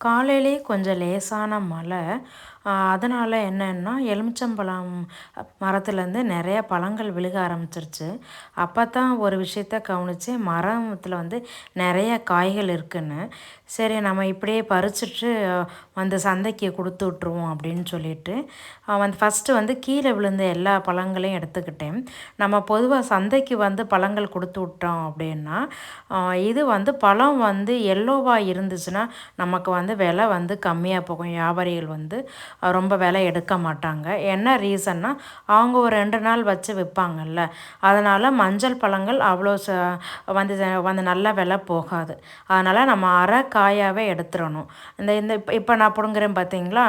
காலையிலே கொஞ்சம் லேசான மழை அதனால் என்னன்னா எலுமிச்சம்பழம் மரத்துலேருந்து நிறைய பழங்கள் விழுக ஆரம்பிச்சிருச்சு. அப்போ தான் ஒரு விஷயத்த கவனித்து மரத்தில் வந்து நிறைய காய்கள் இருக்குன்னு. சரி நம்ம இப்படியே பறிச்சுட்டு வந்து சந்தைக்கு கொடுத்து விட்ருவோம் அப்படின்னு சொல்லிட்டு வந்து ஃபஸ்ட்டு வந்து கீழே விழுந்த எல்லா பழங்களையும் எடுத்துக்கிட்டேன். நம்ம பொதுவாக சந்தைக்கு வந்து பழங்கள் கொடுத்து விட்டோம் அப்படின்னா இது வந்து பழம் வந்து எல்லோவாக இருந்துச்சுன்னா நமக்கு வந்து விலை வந்து கம்மியாக போகும். வியாபாரிகள் வந்து ரொம்ப விலை எடுக்க மாட்டாங்க. என்ன ரீசன்னா அவங்க ஒரு ரெண்டு நாள் வச்சு விற்பாங்கல்ல. அதனால் மஞ்சள் பழங்கள் அவ்வளோ ச வந்து வந்து நல்ல விலை போகாது. அதனால் நம்ம அரை காயாகவே எடுத்துடணும் இந்த இந்த இப்போ இப்போ நான் பிடுங்குறேன் பார்த்தீங்களா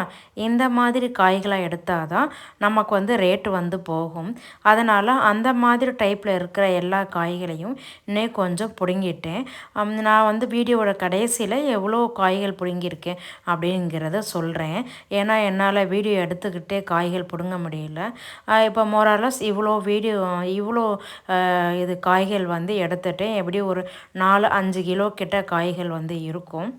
இந்த மாதிரி காய்களாக எடுத்தால் தான் நமக்கு வந்து ரேட்டு வந்து போகும். அதனால் அந்த மாதிரி டைப்பில் இருக்கிற எல்லா காய்களையும் இன்னும் கொஞ்சம் பிடுங்கிட்டேன். நான் வந்து வீடியோவோட கடைசியில் எவ்வளோ காய்கள் பிடுங்கியிருக்கேன் அப்படிங்கிறத சொல்கிறேன் ஏன்னா என்னால் வீடியோ எடுத்துக்கிட்டே காய்கள் பிடுங்க முடியல. இப்போ மோராலஸ் இவ்வளோ வீடியோ இவ்வளோ இது காய்கள் வந்து எடுத்துட்டேன். எப்படியும் ஒரு நாலு அஞ்சு கிலோ கிட்ட காய்கள் வந்து இருக்கும்.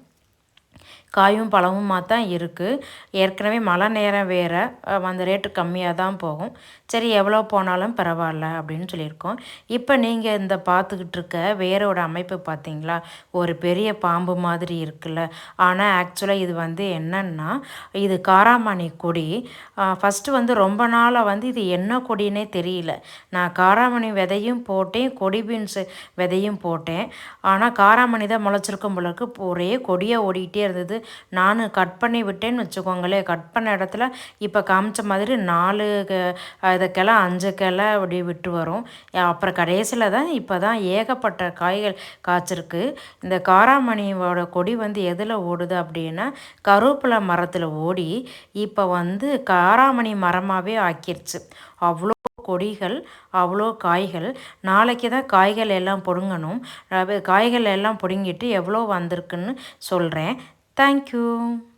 காயும் பழமுமாக தான் இருக்குது ஏற்கனவே மழை நேரம் வேறு அந்த ரேட்டு கம்மியாக தான் போகும். சரி எவ்வளோ போனாலும் பரவாயில்ல அப்படின்னு சொல்லியிருக்கோம். இப்போ நீங்கள் இந்த பார்த்துக்கிட்டு இருக்க வேரோட அமைப்பு பார்த்தீங்களா? ஒரு பெரிய பாம்பு மாதிரி இருக்குல்ல. ஆனால் ஆக்சுவலாக இது வந்து என்னன்னா இது காராமணி கொடி. ஃபஸ்ட்டு வந்து ரொம்ப நாளாக வந்து இது என்ன கொடினே தெரியல. நான் காராமணி விதையும் போட்டேன் கொடி பீன்ஸு விதையும் போட்டேன். ஆனால் காராமணி தான் முளைச்சிருக்கும் போலருக்கு ஒரே கொடியாக ஓடிக்கிட்டே இருந்தது. நான் கட் பண்ணி விட்டேன்னு வச்சுக்கோங்களேன் கட் பண்ண இடத்துல இப்போ காமிச்ச மாதிரி நாலு இது கிளை அஞ்சு கிளை அப்படி விட்டு வரும். அப்புறம் கடைசியில் தான் இப்போ தான் ஏகப்பட்ட காய்கள் காய்ச்சிருக்கு. இந்த காராமணியோட கொடி வந்து எதில் ஓடுது அப்படின்னா கருவேப்பிலை மரத்தில் ஓடி இப்போ வந்து காராமணி மரமாகவே ஆக்கிருச்சு. அவ்வளோ கொடிகள் அவ்வளோ காய்கள். நாளைக்கு தான் காய்கள் எல்லாம் பிடுங்கணும். காய்கள் எல்லாம் பிடுங்கிட்டு எவ்வளோ வந்திருக்குன்னு சொல்கிறேன் Thank you.